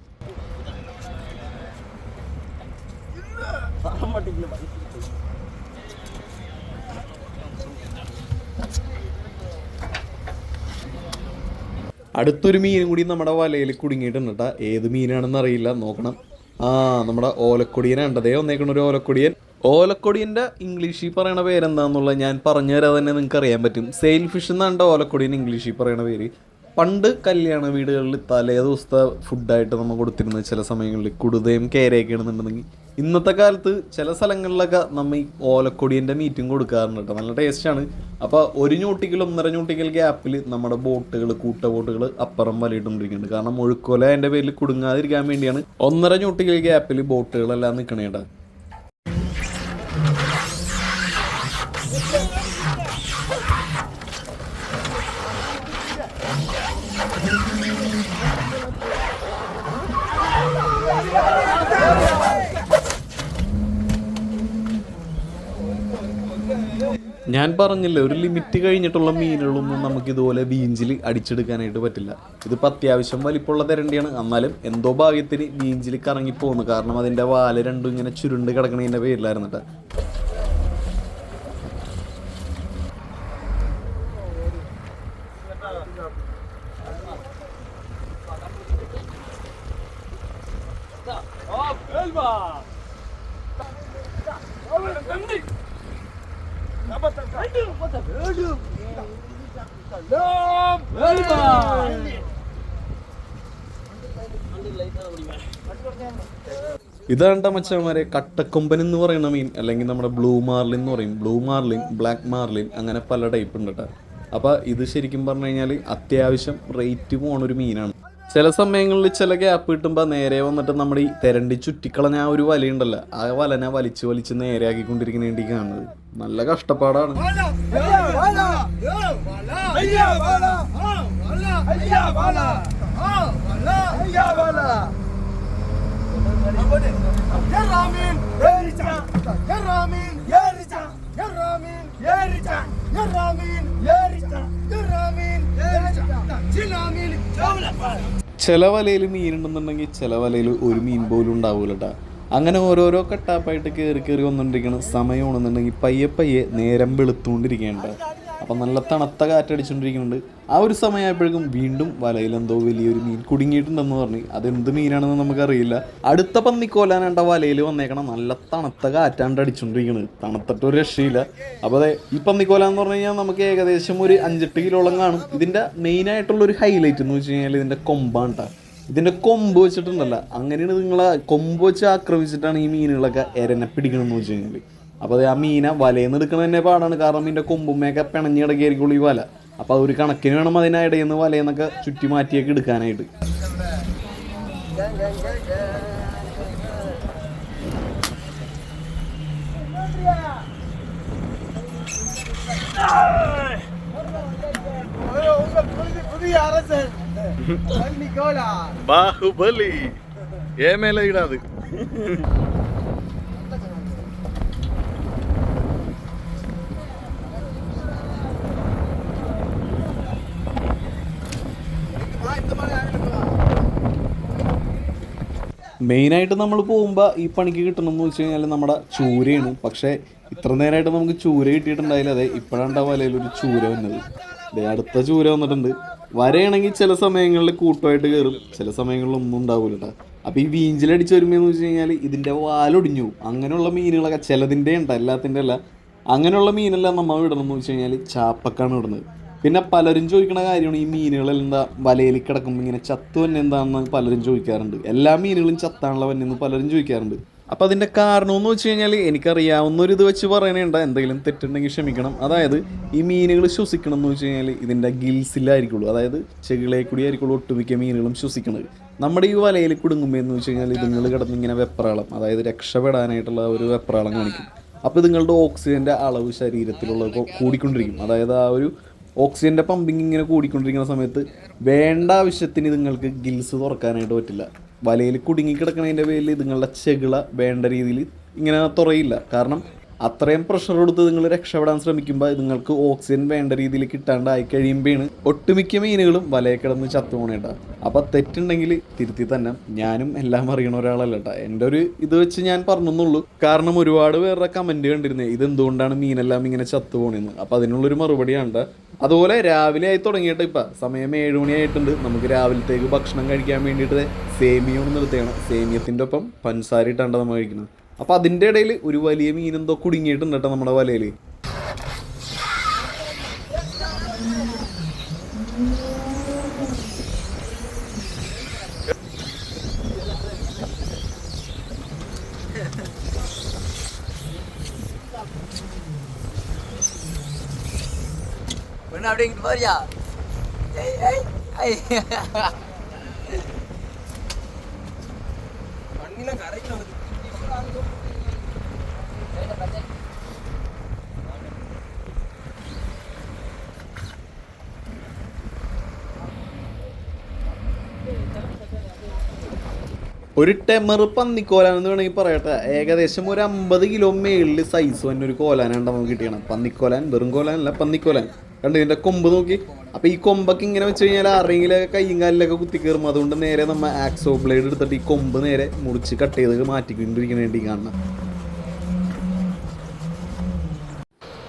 അടുത്തൊരു മീനും കൂടി നമ്മുടെ വലയിൽ കുടുങ്ങിയിട്ടുണ്ട് കേട്ടോ ഏത് മീനാണെന്ന് അറിയില്ല. നോക്കണം. ആ നമ്മുടെ ഓലക്കൊടിയനാണ് അതേ വന്നേക്കണ ഒരു ഓലക്കൊടിയൻ. ഓലക്കൊടിയന്റെ ഇംഗ്ലീഷിൽ പറയണ പേരെന്താന്നുള്ളത് ഞാൻ പറഞ്ഞു തരാതെ തന്നെ നിങ്ങൾക്ക് അറിയാൻ പറ്റും. സെയിൽ ഫിഷ് എന്നാണ് ഓലക്കൊടിയൻ ഇംഗ്ലീഷിൽ പറയണ പേര്. പണ്ട് കല്യാണ വീടുകളിൽ തലേ ദിവസത്തെ ഫുഡായിട്ട് നമ്മൾ കൊടുത്തിരുന്നത് ചില സമയങ്ങളിൽ. കുടുതയും കേരയൊക്കെ ആണെന്നുണ്ടെങ്കിൽ ഇന്നത്തെ കാലത്ത് ചില സ്ഥലങ്ങളിലൊക്കെ നമ്മൾ ഈ ഓലക്കൊടിയന്റെ മീറ്റും കൊടുക്കാറുണ്ട് കേട്ടോ നല്ല ടേസ്റ്റാണ് അപ്പോൾ ഒരു ഞൂട്ടിക്കൽ ഒന്നര ഞൂട്ടിക്കൽ ഗ്യാപ്പിൽ നമ്മുടെ ബോട്ടുകൾ കൂട്ട ബോട്ടുകൾ അപ്പുറം വലയിട്ടുകൊണ്ടിരിക്കുന്നുണ്ട് കാരണം ഒഴുക്കോല അതിന്റെ പേരിൽ കുടുങ്ങാതിരിക്കാൻ വേണ്ടിയാണ് ഒന്നര ഞൂട്ടിക്കൽ ഗ്യാപ്പിൽ ബോട്ടുകളെല്ലാം നിൽക്കണേടാ ഞാൻ പറഞ്ഞില്ല ഒരു ലിമിറ്റ് കഴിഞ്ഞിട്ടുള്ള മീനുകളൊന്നും നമുക്ക് ഇതുപോലെ ബീഞ്ചിൽ അടിച്ചെടുക്കാനായിട്ട് പറ്റില്ല. ഇതിപ്പോൾ അത്യാവശ്യം വലിപ്പമുള്ള തിരണ്ടിയാണ്. എന്നാലും എന്തോ ഭാഗ്യത്തിന് ബീഞ്ചിൽ കറങ്ങിപ്പോകുന്നു കാരണം അതിന്റെ വാൽ രണ്ടും ഇങ്ങനെ ചുരുണ്ട് കിടക്കണതിന്റെ പേരിലായിരുന്നിട്ട് Oh, Elba! Oh, ഇതാണ്ട മച്ചന്മാരെ കട്ടക്കൊമ്പൻ എന്ന് പറയുന്ന മീൻ അല്ലെങ്കിൽ നമ്മുടെ ബ്ലൂ മാർലിൻ എന്ന് പറയും. ബ്ലൂ മാർലിൻ ബ്ലാക്ക് മാർലിൻ അങ്ങനെ പല ടൈപ്പ് ഉണ്ട് കേട്ടോ അപ്പൊ ഇത് ശരിക്കും പറഞ്ഞു കഴിഞ്ഞാൽ അത്യാവശ്യം റേറ്റ് പോണൊരു മീനാണ്. ചില സമയങ്ങളിൽ ചില ഗ്യാപ്പ് കിട്ടുമ്പോൾ നേരെ വന്നിട്ട് നമ്മുടെ ഈ തെരണ്ടി ചുറ്റിക്കളഞ്ഞ ആ ഒരു വലയുണ്ടല്ലോ ആ വലനെ വലിച്ച് വലിച്ച് നേരെ ആക്കിക്കൊണ്ടിരിക്കുന്ന വേണ്ടി കാണുന്നത്. നല്ല കഷ്ടപ്പാടാണ്. ചില വലയിൽ മീനുണ്ടെന്നുണ്ടെങ്കിൽ ചില വലയിൽ ഒരു മീൻ പോലും ഉണ്ടാവൂല ട്ടാ. അങ്ങനെ ഓരോരോ കട്ടാപ്പായിട്ട് കയറി കയറി വന്നുകൊണ്ടിരിക്കണം സമയമാണെന്നുണ്ടെങ്കിൽ പയ്യെ പയ്യെ നേരം വെളുത്തുകൊണ്ടിരിക്കേണ്ട അപ്പം നല്ല തണുത്ത കാറ്റടിച്ചുകൊണ്ടിരിക്കുന്നുണ്ട് ആ ഒരു സമയമായപ്പോഴേക്കും വീണ്ടും വലയിലെന്തോ വലിയൊരു മീൻ കുടുങ്ങിയിട്ടുണ്ടെന്ന് പറഞ്ഞ്. അതെന്ത് മീനാണെന്ന് നമുക്കറിയില്ല. അടുത്ത പന്നിക്കോലാനണ്ട വലയിൽ വന്നേക്കണം നല്ല തണുത്ത കാറ്റാണ്ട് അടിച്ചുകൊണ്ടിരിക്കുന്നത് തണുത്തിട്ട് ഒരു രക്ഷയില്ല. അപ്പോൾ അതെ ഈ പന്നിക്കോല എന്ന് പറഞ്ഞു കഴിഞ്ഞാൽ നമുക്ക് ഏകദേശം ഒരു അഞ്ചെട്ട് കിലോളം കാണും. ഇതിന്റെ മെയിനായിട്ടുള്ള ഒരു ഹൈലൈറ്റ് എന്ന് വെച്ച് കഴിഞ്ഞാൽ ഇതിന്റെ കൊമ്പാണ് ട്ടാ. ഇതിന്റെ കൊമ്പ് വെച്ചിട്ടുണ്ടല്ല. അങ്ങനെയാണ് നിങ്ങളെ കൊമ്പ് വെച്ച് ആക്രമിച്ചിട്ടാണ് ഈ മീനുകളൊക്കെ എരനെ പിടിക്കണമെന്ന് വെച്ച് കഴിഞ്ഞാൽ അപ്പോൾ അത് ആ മീന വലയെന്ന് എടുക്കണത് തന്നെ പാടാണ്. കാരണം ഇതിന്റെ കൊമ്പുമ്മയൊക്കെ പിണഞ്ഞ് കിടക്കിയായിരിക്കുള്ളൂ ഈ വല. അപ്പോൾ അതൊരു കണക്കിന് വേണം അതിനിടയിൽ നിന്ന് വലയെന്നൊക്കെ ചുറ്റി മാറ്റിയൊക്കെ എടുക്കാനായിട്ട്. ബാഹുബലി. ഏമേല ഇടാത്. മെയിനായിട്ട് നമ്മൾ പോകുമ്പോൾ ഈ പണിക്ക് കിട്ടണമെന്ന് വെച്ച് കഴിഞ്ഞാൽ നമ്മുടെ ചൂരയാണ്. പക്ഷേ ഇത്ര നേരമായിട്ട് നമുക്ക് ചൂര കിട്ടിയിട്ടുണ്ടായില്ല. അതെ ഇപ്പോഴാണ് ആ വലയിൽ ഒരു ചൂര വന്നത്. ദേ അടുത്ത ചൂര വന്നിട്ടുണ്ട്. വരയാണെങ്കിൽ ചില സമയങ്ങളിൽ കൂട്ടമായിട്ട് കയറും. ചില സമയങ്ങളിൽ ഒന്നും ഉണ്ടാവില്ല കേട്ടോ അപ്പോൾ ഈ വീഞ്ചിലടിച്ച് വരുമ്പോൾ വെച്ച് കഴിഞ്ഞാൽ ഇതിന്റെ വാലൊടിഞ്ഞു അങ്ങനെയുള്ള മീനുകളൊക്കെ ചിലതിന്റെ ഉണ്ട് എല്ലാത്തിന്റെ അല്ല. അങ്ങനെയുള്ള മീനെല്ലാം നമ്മൾ വിടണമെന്ന് വെച്ച് കഴിഞ്ഞാൽ ചാപ്പക്കാണ് വിടുന്നത്. പിന്നെ പലരും ചോദിക്കുന്ന കാര്യമാണ് ഈ മീനുകൾ എന്താ വലയിൽ കിടക്കുമ്പോൾ ഇങ്ങനെ ചത്തു തന്നെ എന്താണെന്ന് പലരും ചോദിക്കാറുണ്ട്. എല്ലാ മീനുകളും ചത്താണല്ലോ വന്നെന്ന് പലരും ചോദിക്കാറുണ്ട്. അപ്പോൾ അതിന്റെ കാരണം എന്ന് വെച്ച് കഴിഞ്ഞാൽ എനിക്കറിയാവുന്ന ഒരു ഇത് വെച്ച് പറയണേണ്ട എന്തെങ്കിലും തെറ്റുണ്ടെങ്കിൽ ക്ഷമിക്കണം. അതായത് ഈ മീനുകൾ ശ്വസിക്കണം എന്ന് വെച്ച് കഴിഞ്ഞാൽ ഇതിന്റെ ഗിൽസിലായിരിക്കുള്ളൂ. അതായത് ചെകിളെ കൂടി ആയിരിക്കുള്ളൂ ഒട്ടുമിക്ക മീനുകളും ശ്വസിക്കുന്നത്. നമ്മുടെ ഈ വലയിൽ കുടുങ്ങുമ്പോൾ എന്ന് വെച്ച് കഴിഞ്ഞാൽ ഇതുങ്ങൾ കിടന്ന് ഇങ്ങനെ വെപ്രാളം അതായത് രക്ഷപ്പെടാനായിട്ടുള്ള ഒരു വെപ്രാളം കാണിക്കും. അപ്പോൾ ഇതുങ്ങളുടെ ഓക്സിജന്റെ അളവ് ശരീരത്തിലുള്ളത് കൂടിക്കൊണ്ടിരിക്കും. അതായത് ആ ഒരു ഓക്സിജന്റെ പമ്പിങ് ഇങ്ങനെ കൂടിക്കൊണ്ടിരിക്കുന്ന സമയത്ത് വേണ്ട ആവശ്യത്തിന് നിങ്ങൾക്ക് ഗിൽസ് തുറക്കാനായിട്ട് പറ്റില്ല. വലയിൽ കുടുങ്ങി കിടക്കുന്നതിന്റെ പേരിൽ നിങ്ങളുടെ ചെകിള വേണ്ട രീതിയിൽ ഇങ്ങനെ തുറയില്ല. കാരണം അത്രയും പ്രഷർ കൊടുത്ത് നിങ്ങൾ രക്ഷപ്പെടാൻ ശ്രമിക്കുമ്പോൾ നിങ്ങൾക്ക് ഓക്സിജൻ വേണ്ട രീതിയിൽ കിട്ടാണ്ടായി കഴിയുമ്പോഴാണ് ഒട്ടുമിക്ക മീനുകളും വലയെ കിടന്ന് ചത്തുപോണേട്ടാ അപ്പൊ തെറ്റുണ്ടെങ്കിൽ തിരുത്തി തന്നെ. ഞാനും എല്ലാം അറിയണ ഒരാളല്ലട്ടാ എന്റെ ഒരു ഇത് വെച്ച് ഞാൻ പറഞ്ഞെന്നുള്ളൂ. കാരണം ഒരുപാട് പേരുടെ കമന്റ് കണ്ടിരുന്നേ ഇതെന്തുകൊണ്ടാണ് മീനെല്ലാം ഇങ്ങനെ ചത്തു അപ്പൊ അതിനുള്ളൊരു മറുപടിയാണ്. അതുപോലെ രാവിലെ ആയി തുടങ്ങിയിട്ട് ഇപ്പം. സമയം ഏഴ് മണിയായിട്ടുണ്ട് നമുക്ക് രാവിലത്തേക്ക് ഭക്ഷണം കഴിക്കാൻ വേണ്ടിയിട്ട് സേമിയ ഒന്ന് നിർത്തിയാണ്. സേമിയത്തിന്റെ ഒപ്പം പഞ്ചസാര ഇട്ടാണ്ട് നമ്മൾ കഴിക്കുന്നത്. അപ്പോൾ അതിന്റെ ഇടയിൽ ഒരു വലിയ മീനെന്തോ കുടുങ്ങിയിട്ടുണ്ട് കേട്ടോ നമ്മുടെ വലയിൽ അവിടെ ഇങ്ങോട്ട് ഒരു ടെമർ പന്നിക്കോലാൻ എന്ന് വേണമെങ്കിൽ പറയട്ടെ. ഏകദേശം ഒരു അമ്പത് കിലോ മേളിൽ സൈസ് തന്നെ ഒരു കോലാനാണ് നമുക്ക് കിട്ടിയാണ് പന്നിക്കോലാൻ വെറും കോലാനല്ല പന്നിക്കോലാൻ കണ്ടു ഇതിന്റെ കൊമ്പ് നോക്കി. അപ്പോൾ ഈ കൊമ്പൊക്കെ ഇങ്ങനെ വെച്ച് കഴിഞ്ഞാൽ ആരെങ്കിലൊക്കെ കൈയും കാലിലൊക്കെ കുത്തി കയറും. അതുകൊണ്ട് നേരെ നമ്മൾ ആക്സോ ബ്ലേഡ് എടുത്തിട്ട് ഈ കൊമ്പ് നേരെ മുറിച്ച് കട്ട് ചെയ്ത് മാറ്റിക്കൊണ്ടിരിക്കുന്ന വേണ്ടി കാണണം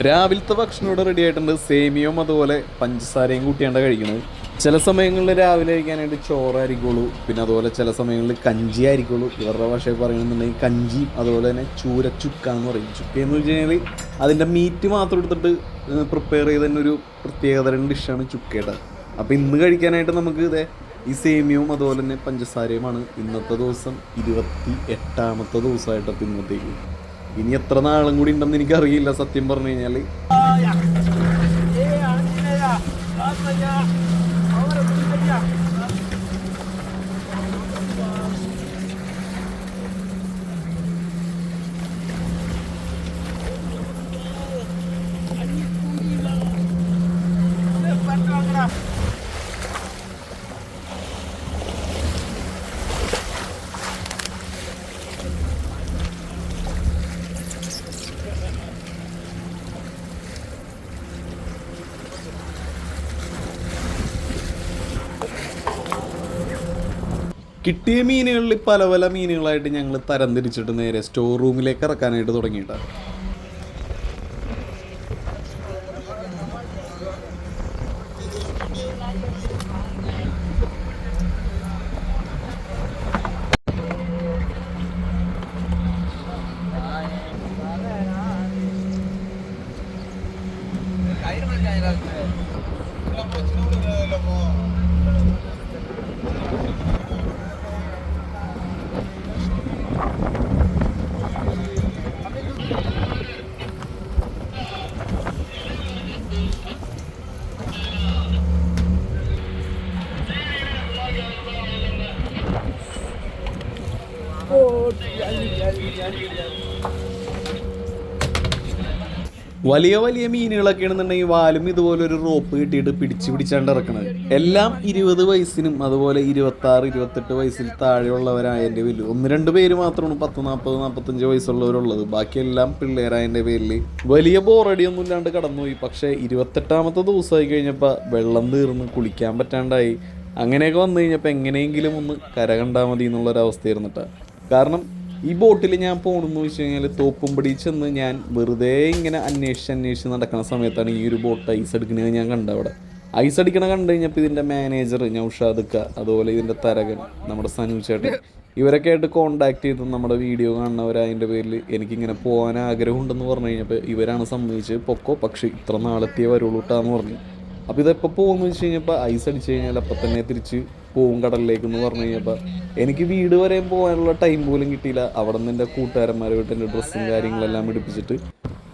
രാവിലത്തെ ഭക്ഷണം ഇവിടെ റെഡി ആയിട്ടുണ്ട്. സേമിയവും അതുപോലെ പഞ്ചസാരയും കൂട്ടിയാണ്ട് കഴിക്കുന്നത് ചില സമയങ്ങളിൽ രാവിലെ കഴിക്കാനായിട്ട് ചോറായിരിക്കുള്ളൂ. പിന്നെ അതുപോലെ ചില സമയങ്ങളിൽ കഞ്ചി ആയിരിക്കുള്ളൂ ഇവരുടെ ഭാഷയിൽ പറയുന്നുണ്ടെങ്കിൽ കഞ്ചി അതുപോലെ തന്നെ ചൂര ചുക്ക എന്ന് പറയും. ചുക്ക എന്ന് വെച്ച് കഴിഞ്ഞാൽ അതിന്റെ മീറ്റ് മാത്രം എടുത്തിട്ട് പ്രിപ്പയർ ചെയ്ത് തന്നെ ഒരു പ്രത്യേകതരം ഡിഷാണ് ചുക്കയുടെ. അപ്പോൾ ഇന്ന് കഴിക്കാനായിട്ട് നമുക്ക് ഇതേ ഈ സേമിയവും അതുപോലെ തന്നെ പഞ്ചസാരയുമാണ് ഇന്നത്തെ ദിവസം ഇരുപത്തി എട്ടാമത്തെ ദിവസമായിട്ട് ഇന്നത്തേക്ക്. ഇനി എത്ര നാളും കൂടി ഉണ്ടെന്ന് എനിക്കറിയില്ല സത്യം പറഞ്ഞു കഴിഞ്ഞാൽ കിട്ടിയ മീനുകളിൽ പല പല മീനുകളായിട്ട് ഞങ്ങൾ തരംതിരിച്ചിട്ട് നേരെ സ്റ്റോർ റൂമിലേക്ക് ഇറക്കാനായിട്ട് തുടങ്ങിയിട്ടാണ്. വലിയ വലിയ മീനുകളൊക്കെ ആണെന്നുണ്ടെങ്കിൽ വാലും ഇതുപോലെ ഒരു റോപ്പ് കിട്ടിയിട്ട് പിടിച്ചു പിടിച്ചാണ്ട് ഇറക്കണത്. എല്ലാം ഇരുപത് വയസ്സിനും അതുപോലെ ഇരുപത്തി ആറ് ഇരുപത്തെട്ട് വയസ്സിൽ താഴെയുള്ളവരായതിന്റെ പേരിൽ ഒന്ന് രണ്ട് പേര് മാത്രമാണ് പത്ത് നാൽപ്പത് നാൽപ്പത്തഞ്ച് വയസ്സുള്ളവരുള്ളത്. ബാക്കിയെല്ലാം പിള്ളേരായതിന്റെ പേരിൽ. വലിയ ബോറടിയൊന്നും ഇല്ലാണ്ട് കടന്നുപോയി. പക്ഷേ ഇരുപത്തെട്ടാമത്തെ ദിവസമായി കഴിഞ്ഞപ്പോൾ വെള്ളം തീർന്ന് കുളിക്കാൻ പറ്റാണ്ടായി. അങ്ങനെയൊക്കെ വന്നു കഴിഞ്ഞപ്പോൾ എങ്ങനെയെങ്കിലും ഒന്ന് കര കണ്ടാൽ മതി എന്നുള്ളൊരവസ്ഥയായിരുന്നിട്ടാ കാരണം ഈ ബോട്ടിൽ ഞാൻ പോകണമെന്ന് വെച്ച് കഴിഞ്ഞാൽ തോപ്പുംപടി ചെന്ന് ഞാൻ വെറുതെ ഇങ്ങനെ അന്വേഷിച്ച് അന്വേഷിച്ച് നടക്കുന്ന സമയത്താണ് ഈ ഒരു ബോട്ട് ഐസ് എടുക്കുന്നത് ഞാൻ കണ്ട അവിടെ. ഐസ് അടിക്കണ കണ്ടു കഴിഞ്ഞപ്പോൾ ഇതിന്റെ മാനേജർ നൗഷാദുക്ക അതുപോലെ ഇതിന്റെ തരകൻ നമ്മുടെ സനു ചേട്ടൻ ഇവരൊക്കെ ആയിട്ട് കോണ്ടാക്ട് ചെയ്ത് നമ്മുടെ വീഡിയോ കാണുന്നവരതിന്റെ പേരിൽ എനിക്കിങ്ങനെ പോകാൻ ആഗ്രഹമുണ്ടെന്ന് പറഞ്ഞു കഴിഞ്ഞപ്പോൾ ഇവരാണ് സമ്മതിച്ച് പൊക്കോ പക്ഷേ ഇത്ര നാളെത്തിയേ വരുള്ളൂട്ടാന്ന് പറഞ്ഞു. അപ്പോൾ ഇതെപ്പോൾ പോകുമെന്ന് വെച്ച് കഴിഞ്ഞപ്പോൾ ഐസ് അടിച്ച് കഴിഞ്ഞാൽ അപ്പം തന്നെ തിരിച്ച് പോവും കടലിലേക്ക് എന്ന് പറഞ്ഞു കഴിഞ്ഞപ്പോൾ എനിക്ക് വീട് വരെ പോകാനുള്ള ടൈം പോലും കിട്ടിയില്ല. അവിടെ നിന്ന് എന്റെ കൂട്ടുകാരന്മാരുമായിട്ട് എന്റെ ഡ്രസ്സും കാര്യങ്ങളെല്ലാം എടുപ്പിച്ചിട്ട്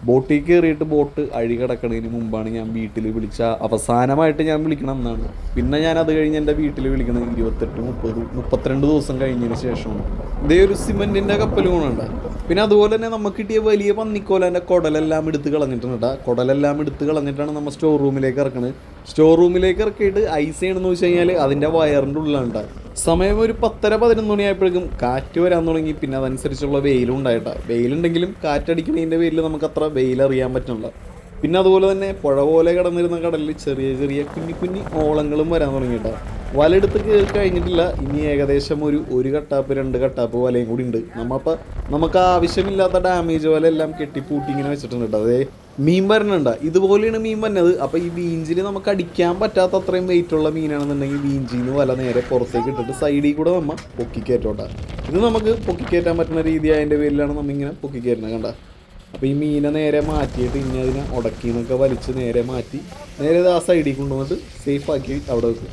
ബോട്ടിൽ കയറിയിട്ട് ബോട്ട് അഴി കിടക്കണതിന് മുമ്പാണ് ഞാൻ വീട്ടിൽ വിളിച്ച. അവസാനമായിട്ട് ഞാൻ വിളിക്കണം എന്നാണ്. പിന്നെ ഞാൻ അത് കഴിഞ്ഞ് എന്റെ വീട്ടിൽ വിളിക്കണം ഇരുപത്തെട്ട് മുപ്പത് മുപ്പത്തിരണ്ട് ദിവസം കഴിഞ്ഞതിന് ശേഷമാണ്. ഇതേ ഒരു സിമെന്റിന്റെ കപ്പൽ കൊണ്ടുണ്ട് പിന്നെ അതുപോലെ തന്നെ നമുക്ക് കിട്ടിയ വലിയ പന്നിക്കോലന്റെ കുടലെല്ലാം എടുത്ത് കളഞ്ഞിട്ടുണ്ട് ട്ടാ. കുടലെല്ലാം എടുത്ത് കളഞ്ഞിട്ടാണ് നമ്മൾ സ്റ്റോർ റൂമിലേക്ക് ഇറക്കുന്നത് സ്റ്റോർ റൂമിലേക്ക് ഇറക്കിയിട്ട് ഐസ് ചെയ്യണമെന്ന് വെച്ച് കഴിഞ്ഞാൽ അതിന്റെ വയറിന്റെ ട്ടാ. സമയം ഒരു പത്തര പതിനൊന്ന് മണിയായപ്പോഴേക്കും കാറ്റ് വരാൻ തുടങ്ങി. പിന്നെ അതനുസരിച്ചുള്ള വെയിലും ഉണ്ടായിട്ടാ. വെയിലുണ്ടെങ്കിലും കാറ്റടിക്കണതിന്റെ പേരിൽ നമുക്ക് അത്ര വെയിലറിയാൻ പറ്റുന്നില്ല പിന്നെ അതുപോലെ തന്നെ പുഴ പോലെ കിടന്നിരുന്ന കടലിൽ ചെറിയ ചെറിയ കുഞ്ഞി കുഞ്ഞി ഓളങ്ങളും വരാൻ തുടങ്ങിയിട്ടാ. വലയെടുത്ത് കയറി കഴിഞ്ഞിട്ടില്ല. ഇനി ഏകദേശം ഒരു ഒരു കട്ടാപ്പ് രണ്ട് കട്ടാപ്പ് വലയും കൂടി ഉണ്ട്. നമ്മപ്പോൾ നമുക്ക് ആവശ്യമില്ലാത്ത ഡാമേജ് വല എല്ലാം കെട്ടിപ്പൂട്ടി ഇങ്ങനെ വെച്ചിട്ടുണ്ട് കേട്ടോ. അതേ മീൻ വരണുണ്ട്. ഇതുപോലെയാണ് മീൻ വന്നത്. അപ്പോൾ ഈ ബീഞ്ചിൽ നമുക്ക് അടിക്കാൻ പറ്റാത്ത അത്രയും വെയിറ്റ് ഉള്ള മീനാണെന്നുണ്ടെങ്കിൽ ബീഞ്ചിന്ന് വല നേരെ പുറത്തേക്ക് ഇട്ടിട്ട് സൈഡിൽ കൂടെ നമ്മൾ പൊക്കിക്കേറ്റോട്ട. ഇത് നമുക്ക് പൊക്കിക്കയറ്റാൻ പറ്റുന്ന രീതി അതിന്റെ പേരിലാണ് നമ്മ ഇങ്ങനെ പൊക്കിക്കയറ്റുന്നത് കണ്ട. അപ്പോൾ ഈ മീനെ നേരെ മാറ്റിയിട്ട് ഇനി അതിനെ ഉടക്കി എന്നൊക്കെ വലിച്ച് നേരെ മാറ്റി നേരെ ആ സൈഡിൽ കൊണ്ടുവന്നിട്ട് സേഫ് ആക്കി അവിടെ വെക്കും.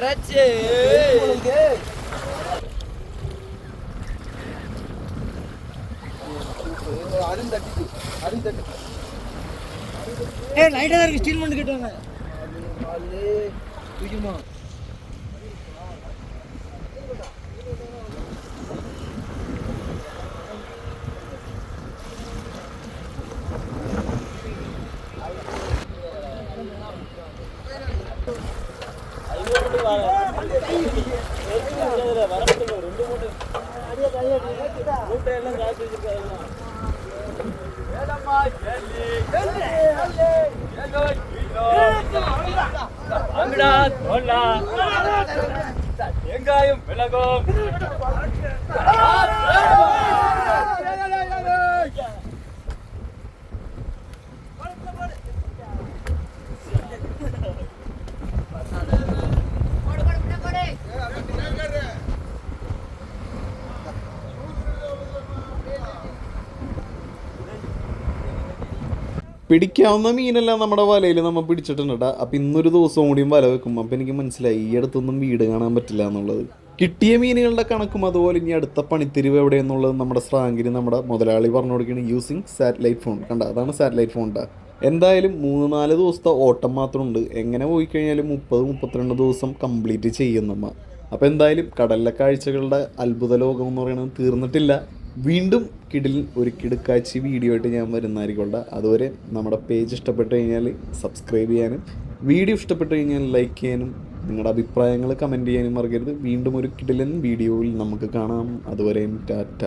இறச்சி அருந்தட்டு அருந்தட்டு ஏ லைட்டாக இருக்கு அது பண்ணி கேட்டாங்க പിടിക്കാവുന്ന മീനെല്ലാം നമ്മുടെ വലയിൽ നമ്മൾ പിടിച്ചിട്ടുണ്ട് ട്ടാ. അപ്പം ഇന്നൊരു ദിവസം കൂടിയും വല വെക്കും അപ്പം എനിക്ക് മനസ്സിലായി ഈ അടുത്തൊന്നും വീട് കാണാൻ പറ്റില്ല എന്നുള്ളത്. കിട്ടിയ മീനുകളുടെ കണക്കും അതുപോലെ ഇനി അടുത്ത പണിത്തിരിവ് എവിടെയെന്നുള്ളത് നമ്മുടെ സ്രാങ്കിന് നമ്മുടെ മുതലാളി പറഞ്ഞു കൊടുക്കുകയാണ് യൂസിങ് സാറ്റലൈറ്റ് ഫോൺ കണ്ട? അതാണ് സാറ്റലൈറ്റ് ട്ടാ. എന്തായാലും മൂന്ന് നാല് ദിവസത്തെ ഓട്ടം മാത്രമുണ്ട്. എങ്ങനെ പോയി കഴിഞ്ഞാലും മുപ്പത് മുപ്പത്തിരണ്ട് ദിവസം കംപ്ലീറ്റ് ചെയ്യുന്നമ്മ. അപ്പോൾ എന്തായാലും കടലിലെ കാഴ്ചകളുടെ അത്ഭുത ലോകം എന്ന് പറയുന്നത് തീർന്നിട്ടില്ല. വീണ്ടും കിടിൽ ഒരു കിടുക്കാച്ചി വീഡിയോ ആയിട്ട് ഞാൻ വരുന്നതായിരിക്കോട്ടെ അതുവരെ നമ്മുടെ പേജ് ഇഷ്ടപ്പെട്ട് കഴിഞ്ഞാൽ സബ്സ്ക്രൈബ് ചെയ്യാനും വീഡിയോ ഇഷ്ടപ്പെട്ട് കഴിഞ്ഞാൽ ലൈക്ക് ചെയ്യാനും നിങ്ങളുടെ അഭിപ്രായങ്ങൾ കമന്റ് ചെയ്യാനും മറക്കരുത്. വീണ്ടും ഒരു കിടിലൻ വീഡിയോയിൽ നമുക്ക് കാണാം. അതുവരെയും ടാറ്റ.